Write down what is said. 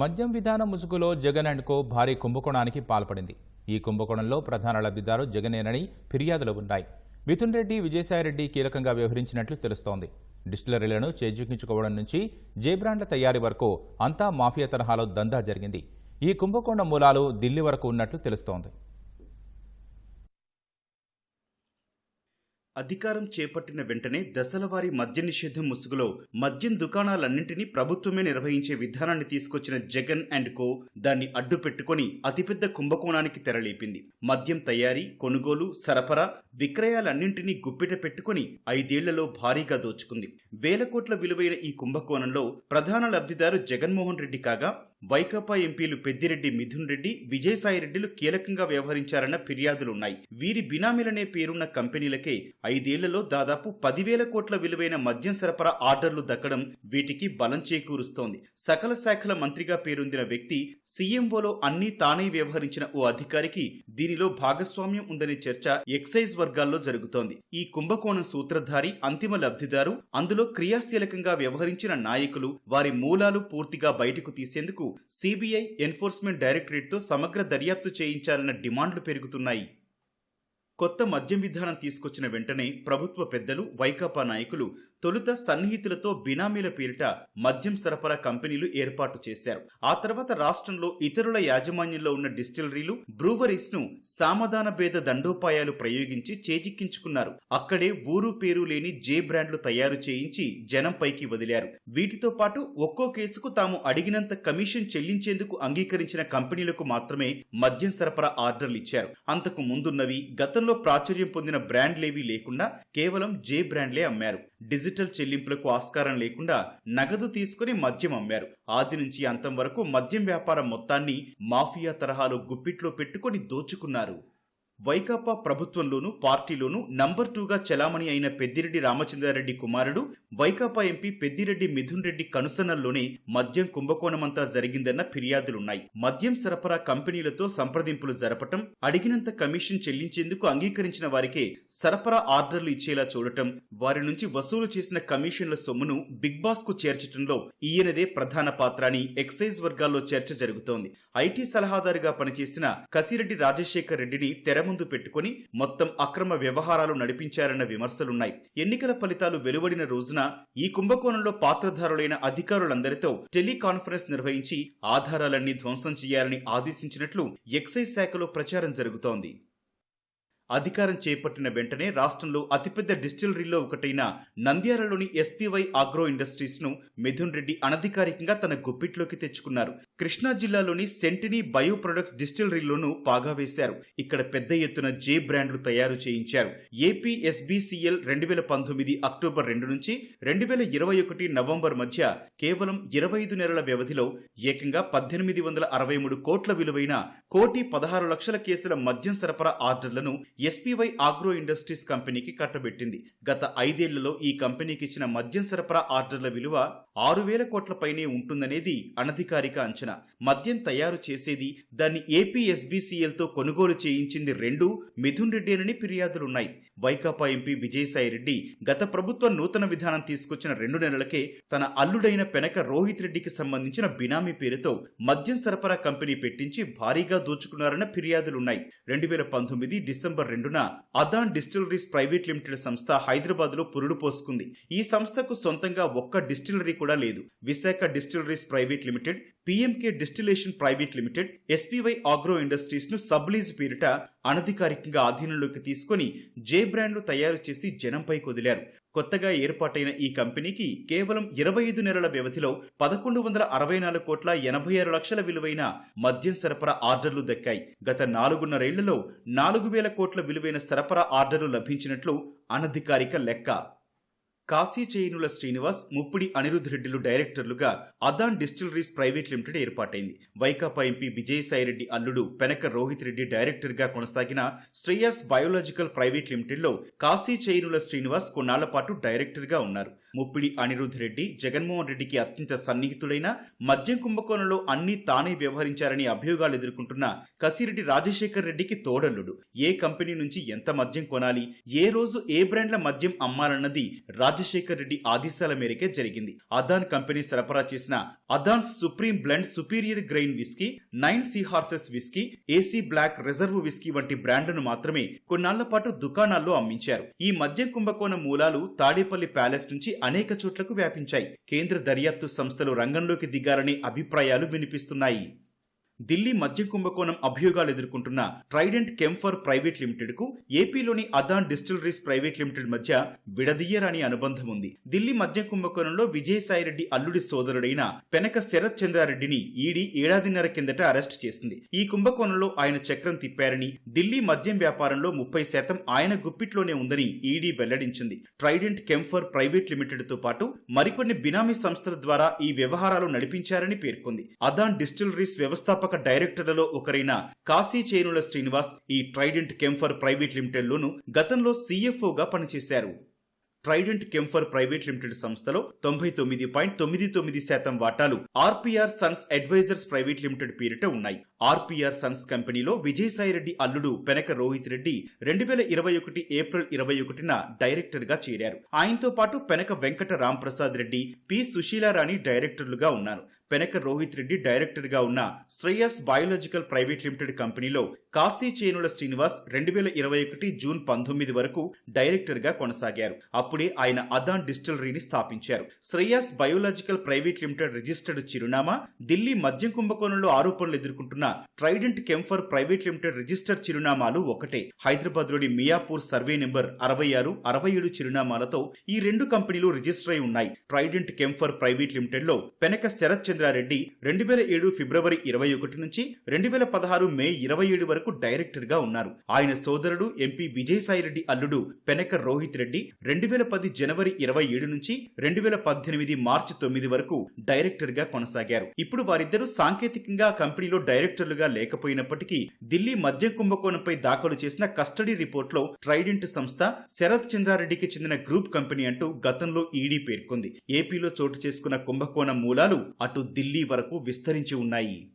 మద్యం విధానం ముసుగులో జగన్ అండ్ కో భారీ కుంభకోణానికి పాల్పడింది. ఈ కుంభకోణంలో ప్రధాన లబ్ధిదారు జగనేనని ఫిర్యాదులు ఉన్నాయి. మిథున్ రెడ్డి విజయసాయిరెడ్డి కీలకంగా వ్యవహరించినట్లు తెలుస్తోంది. డిస్టిలరీలను చేజిక్కించుకోవడం నుంచి జేబ్రాండ్ల తయారీ వరకు అంతా మాఫియా తరహాలో దందా జరిగింది. ఈ కుంభకోణం మూలాలు ఢిల్లీ వరకు ఉన్నట్లు తెలుస్తోంది. అధికారం చేపట్టిన వెంటనే దశలవారీ మద్య నిషేధం ముసుగులో మద్యం దుకాణాలన్నింటినీ ప్రభుత్వమే నిర్వహించే విధానాన్ని తీసుకొచ్చిన జగన్ అండ్ కో దాన్ని అడ్డు పెట్టుకుని అతిపెద్ద కుంభకోణానికి తెరలేపింది. మద్యం తయారీ కొనుగోలు సరఫరా విక్రయాలన్నింటినీ గుప్పిట పెట్టుకుని ఐదేళ్ళలో భారీగా దోచుకుంది. వేల కోట్ల విలువైన ఈ కుంభకోణంలో ప్రధాన లబ్ధిదారు జగన్మోహన్ రెడ్డి కాగా వైకాపా ఎంపీలు పెద్దిరెడ్డి మిథున్ రెడ్డి విజయసాయి రెడ్డిలు కీలకంగా వ్యవహరించారన్న ఫిర్యాదులున్నాయి. వీరి బినామీలనే పేరున్న కంపెనీలకే ఐదేళ్ళలో దాదాపు పదివేల కోట్ల విలువైన మద్యం సరఫరా ఆర్డర్లు దక్కడం వీటికి బలం చేకూరుస్తోంది. సకల శాఖల మంత్రిగా పేరొందిన వ్యక్తి సీఎంఓలో అన్నీ తానే వ్యవహరించిన ఓ అధికారికి దీనిలో భాగస్వామ్యం ఉందనే చర్చ ఎక్సైజ్ వర్గాల్లో జరుగుతోంది. ఈ కుంభకోణం సూత్రధారి అంతిమ లబ్ధిదారు అందులో క్రియాశీలకంగా వ్యవహరించిన నాయకులు వారి మూలాలు పూర్తిగా బయటకు తీసేందుకు సిబిఐ ఎన్ఫోర్స్మెంట్ డైరెక్టరేట్తో సమగ్ర దర్యాప్తు చేయించాలన్న డిమాండ్లు పెరుగుతున్నాయి. కొత్త మద్యం విధానం తీసుకొచ్చిన వెంటనే ప్రభుత్వ పెద్దలు వైకాపా నాయకులు తొలుత సన్నిహితులతో బినామీల పేరిట మద్యం సరఫరా కంపెనీలు ఏర్పాటు చేశారు. ఆ తర్వాత రాష్ట్రంలో ఇతరుల యాజమాన్యంలో ఉన్న డిస్టిలరీలు బ్రూవరీస్ను సామధాన భేద దండోపాయాలు ప్రయోగించి చేజిక్కించుకున్నారు. అక్కడే ఊరు పేరు లేని జే బ్రాండ్లు తయారు చేయించి జనం పైకి వదిలారు. వీటితో పాటు ఒక్కో కేసుకు తాము అడిగినంత కమిషన్ చెల్లించేందుకు అంగీకరించిన కంపెనీలకు మాత్రమే మద్యం సరఫరా ఆర్డర్లు ఇచ్చారు. అంతకు ముందున్నవి గతంలో ప్రాచుర్యం పొందిన బ్రాండ్లేవీ లేకుండా కేవలం జే బ్రాండ్లే అమ్మారు. డిజిటల్ చెల్లింపులకు ఆస్కారం లేకుండా నగదు తీసుకుని మద్యం అమ్మారు. ఆది నుంచి అంతం వరకు మద్యం వ్యాపారం మొత్తాన్ని మాఫియా తరహాలో గుప్పిట్లో పెట్టుకొని దోచుకున్నారు. వైకాపా ప్రభుత్వంలోనూ పార్టీలోనూ నంబర్ టూగా చెలామణి అయిన పెద్దిరెడ్డి రామచంద్రారెడ్డి కుమారుడు వైకాపా ఎంపీ పెద్దిరెడ్డి మిథున్ రెడ్డి కనుసన్నల్లోనే మద్యం కుంభకోణమంతా జరిగిందన్న ఫిర్యాదులున్నాయి. మద్యం సరఫరా కంపెనీలతో సంప్రదింపులు జరపటం అడిగినంత కమిషన్ చెల్లించేందుకు అంగీకరించిన వారికే సరఫరా ఆర్డర్లు ఇచ్చేలా చూడటం వారి నుంచి వసూలు చేసిన కమిషన్ల సొమ్మును బిగ్ బాస్కు చేర్చటంలో ఈయనదే ప్రధాన పాత్ర అని ఎక్సైజ్ వర్గాల్లో చర్చ జరుగుతోంది. ఐటీ సలహాదారుగా పనిచేసిన కసిరెడ్డి రాజశేఖర్ రెడ్డిని తెర ముందు పెట్టుకుని మొత్తం అక్రమ వ్యవహారాలు నడిపించారన్న విమర్శలున్నాయి. ఎన్నికల ఫలితాలు వెలువడిన రోజున ఈ కుంభకోణంలో పాత్రధారులైన అధికారులందరితో టెలికాన్ఫరెన్స్ నిర్వహించి ఆధారాలన్నీ ధ్వంసం చేయాలని ఆదేశించినట్లు ఎక్సైజ్ శాఖలో ప్రచారం జరుగుతోంది. అధికారం చేపట్టిన వెంటనే రాష్ట్రంలో అతిపెద్ద డిస్టిలరీలో ఒకటైన నంద్యాలలోని ఎస్పీవై ఆగ్రో ఇండస్ట్రీస్ను మిథున్ రెడ్డి అనధికారికంగా తన గుప్పిట్లోకి తెచ్చుకున్నారు. కృష్ణా జిల్లాలోని సెంటినీ బయో ప్రొడక్ట్స్ డిస్టిలరీలోనూ పాగా వేశారు. ఇక్కడ పెద్ద ఎత్తున జే బ్రాండ్లు తయారు చేయించారు. ఏపీ ఎస్బీసీఎల్ రెండు వేల పంతొమ్మిది అక్టోబర్ రెండు నుంచి రెండు వేల ఇరవై ఒకటి నవంబర్ మధ్య కేవలం ఇరవై ఐదు నెలల వ్యవధిలో ఏకంగా పద్దెనిమిది వందల అరవై మూడు కోట్ల విలువైన కోటి పదహారు లక్షల కేసుల మద్యం సరఫరా ఆర్డర్లను ఎస్పీవై ఆగ్రో ఇండస్ట్రీస్ కంపెనీకి కట్టబెట్టింది. గత ఐదేళ్ళలో ఈ కంపెనీకి ఇచ్చిన మద్యం సరఫరా ఆర్డర్ల విలువ ఆరు వేల కోట్ల పైనే ఉంటుందనేది అనధికారిక అంచనా. మద్యం తయారు చేసేది దాన్ని ఏపీఎస్బీసీఎల్తో కొనుగోలు చేయించింది రెండు మిథున్ రెడ్డి అని ఫిర్యాదులున్నాయి. వైకాపా ఎంపీ విజయసాయి రెడ్డి గత ప్రభుత్వం నూతన విధానం తీసుకొచ్చిన రెండు నెలలకే తన అల్లుడైన పెనక రోహిత్ రెడ్డికి సంబంధించిన బినామీ పేరుతో మద్యం సరఫరా కంపెనీ పెట్టించి భారీగా దోచుకున్నారన్న ఫిర్యాదులున్నాయి. రెండు వేల పంతొమ్మిది డిసెంబర్ రెండున అదాన్ డిస్టిలరీస్ ప్రైవేట్ లిమిటెడ్ సంస్థ హైదరాబాద్లో పురుడు పోసుకుంది. ఈ సంస్థకు సొంతంగా ఒక్క డిస్టిలరీ కూడా లేదు. Visakha distilleries private limited PMK distillation private limited SPY agro ఇండస్ట్రీస్ను sublease పేరిట అనధికారికంగా ఆధీనంలోకి తీసుకుని జే బ్రాండ్లు తయారు చేసి జనంపై కొదిలారు కొత్తగా ఏర్పాటైన ఈ కంపెనీకి కేవలం ఇరవై ఐదు నెలల వ్యవధిలో పదకొండు వందల అరవై నాలుగు కోట్ల ఎనభై ఆరు లక్షల విలువైన మద్యం సరఫరా ఆర్డర్లు దక్కాయి. గత నాలుగున్నరేళ్ళలో నాలుగు వేల కోట్ల విలువైన సరఫరా ఆర్డర్లు లభించినట్లు అనధికారిక లెక్క. కాశీ చేయినుల శ్రీనివాస్ ముప్పిడి అనిరుద్ రెడ్డిలు డైరెక్టర్లుగా అదాన్ డిస్టిలరీస్ ప్రైవేట్ లిమిటెడ్ ఏర్పాటైంది. వైకాపా ఎంపీ విజయసాయిరెడ్డి అల్లుడు పెనక రోహిత్ రెడ్డి డైరెక్టర్గా కొనసాగిన శ్రేయస్ బయోలాజికల్ ప్రైవేట్ లిమిటెడ్లో కాశీ చేయినుల శ్రీనివాస్ కొన్నాళ్ళ పాటు డైరెక్టర్గా ఉన్నారు. ముప్పిడి అనిరుద్ రెడ్డి జగన్మోహన్ రెడ్డికి అత్యంత సన్నిహితుడైన మద్యం కుంభకోణంలో అన్ని తానే వ్యవహరించారని అభియోగాలు ఎదుర్కొంటున్న కసిరెడ్డి రాజశేఖర్ రెడ్డికి తోడల్లుడు. ఏ కంపెనీ నుంచి ఎంత మద్యం కొనాలి ఏ రోజు ఏ బ్రాండ్ల మద్యం అమ్మాలన్నది రాజశేఖర్ రెడ్డి ఆదేశాల మేరకే జరిగింది. అదాన్ కంపెనీ సరఫరా చేసిన Adan's supreme blend superior grain whisky nine sea horses whisky AC black reserve whisky వంటి బ్రాండ్లను మాత్రమే కొన్నాళ్ళ పాటు దుకాణాల్లో అమ్మించారు. ఈ మద్యం కుంభకోణం మూలాలు తాడేపల్లి ప్యాలెస్ నుంచి అనేక చోట్లకు వ్యాపించాయి. కేంద్ర దర్యాప్తు సంస్థలు రంగంలోకి దిగారనే అభిప్రాయాలు వినిపిస్తున్నాయి. ఢిల్లీ మద్యం కుంభకోణం అభియోగాలు ఎదుర్కొంటున్న ట్రైడెంట్ కెంఫర్ ప్రైవేట్ లిమిటెడ్కు ఏపీలోని అదాన్ డిస్టిలరీస్ ప్రైవేట్ లిమిటెడ్ మధ్య విడదీయరాని అనుబంధం ఉంది. ఢిల్లీ మద్యం కుంభకోణంలో విజయసాయిరెడ్డి అల్లుడి సోదరుడైన పెనక శరత్ చంద్రారెడ్డిని ఈడీ ఏడాదిన్నర కిందట అరెస్ట్ చేసింది. ఈ కుంభకోణంలో ఆయన చక్రం తిప్పారని ఢిల్లీ మద్యం వ్యాపారంలో ముప్పై శాతం ఆయన గుప్పిట్లోనే ఉందని ఈడీ వెల్లడించింది. ట్రైడెంట్ కెంఫర్ ప్రైవేట్ లిమిటెడ్తో పాటు మరికొన్ని బినామీ సంస్థల ద్వారా ఈ వ్యవహారాలు నడిపించారని పేర్కొంది. అదాన్ డిస్టిలరీస్ వ్యవస్థాపక డైరెక్టర్లలో ఒకరైన కాశీ చేనుల శ్రీనివాస్ ఈ ట్రైడెంట్ కెంఫర్ ప్రైవేట్ లిమిటెడ్ లోను గతంలో సీఎఫ్ఓగా పనిచేశారు. ట్రైడెంట్ కెంఫర్ ప్రైవేట్ లిమిటెడ్ సంస్థలో తొంభై తొమ్మిది పాయింట్ తొమ్మిది తొమ్మిది శాతం వాటాలు RPR sons advisors private limited పేరిట ఉన్నాయి. ఆర్పీఆర్ సన్స్ కంపెనీలో విజయసాయిరెడ్డి అల్లుడు పెనక రోహిత్ రెడ్డి రెండు వేల ఇరవై ఒకటి ఏప్రిల్ ఇరవై ఒకటిన డైరెక్టర్గా చేరారు. ఆయనతో పాటు పెనక వెంకట రాంప్రసాద్ రెడ్డి పి సుశీలారాణి డైరెక్టర్లుగా ఉన్నారు. పెనక రోహిత్ రెడ్డి డైరెక్టర్గా ఉన్న శ్రేయస్ బయోలాజికల్ ప్రైవేట్ లిమిటెడ్ కంపెనీలో కాశీ చేనుల శ్రీనివాస్ రెండు వేల ఇరవై ఒకటి జూన్ పంతొమ్మిది వరకు డైరెక్టర్గా కొనసాగారు. అప్పుడే ఆయన అదాన్ డిస్టిలరీని స్థాపించారు. Shreyas biological private limited registered చిరునామా ఢిల్లీ మద్యం కుంభకోణంలో ఆరోపణలు ఎదుర్కొంటున్న Trident Chemphar private limited register చిరునామాలు ఒకటే. హైదరాబాద్లోని మియాపూర్ సర్వే నెంబర్ అరవై ఆరు అరవై ఏడు చిరునామాలతో ఈ రెండు కంపెనీలు రిజిస్టర్ అయి ఉన్నాయి. ట్రైడెంట్ కెంఫర్ ప్రైవేట్ లిమిటెడ్లో పెనక శరత్ చంద్ర రెడ్డి రెండు వేల ఏడు ఫిబ్రవరి ఇరవై ఒకటి నుంచి రెండు వేల పదహారు మే ఇరవై ఏడు వరకు డైరెక్టర్గా ఉన్నారు. ఆయన సోదరుడు ఎంపీ విజయసాయిరెడ్డి అల్లుడు పెనక రోహిత్ రెడ్డి రెండు వేల పది జనవరి ఇరవై ఏడు నుంచి రెండు వేల పద్దెనిమిది మార్చి తొమ్మిది వరకు డైరెక్టర్గా కొనసాగారు. ఇప్పుడు వారిద్దరూ సాంకేతికంగా కంపెనీలో డైరెక్టర్లుగా లేకపోయినప్పటికీ ఢిల్లీ మద్యం కుంభకోణంపై దాఖలు చేసిన కస్టడీ రిపోర్ట్లో ట్రైడెంట్ సంస్థ శరత్ చంద్రారెడ్డికి చెందిన గ్రూప్ కంపెనీ అంటూ గతంలో ఈడీ పేర్కొంది. ఏపీలో చోటు చేసుకున్న కుంభకోణం మూలాలు అటు ఢిల్లీ వరకు విస్తరించి ఉన్నాయి.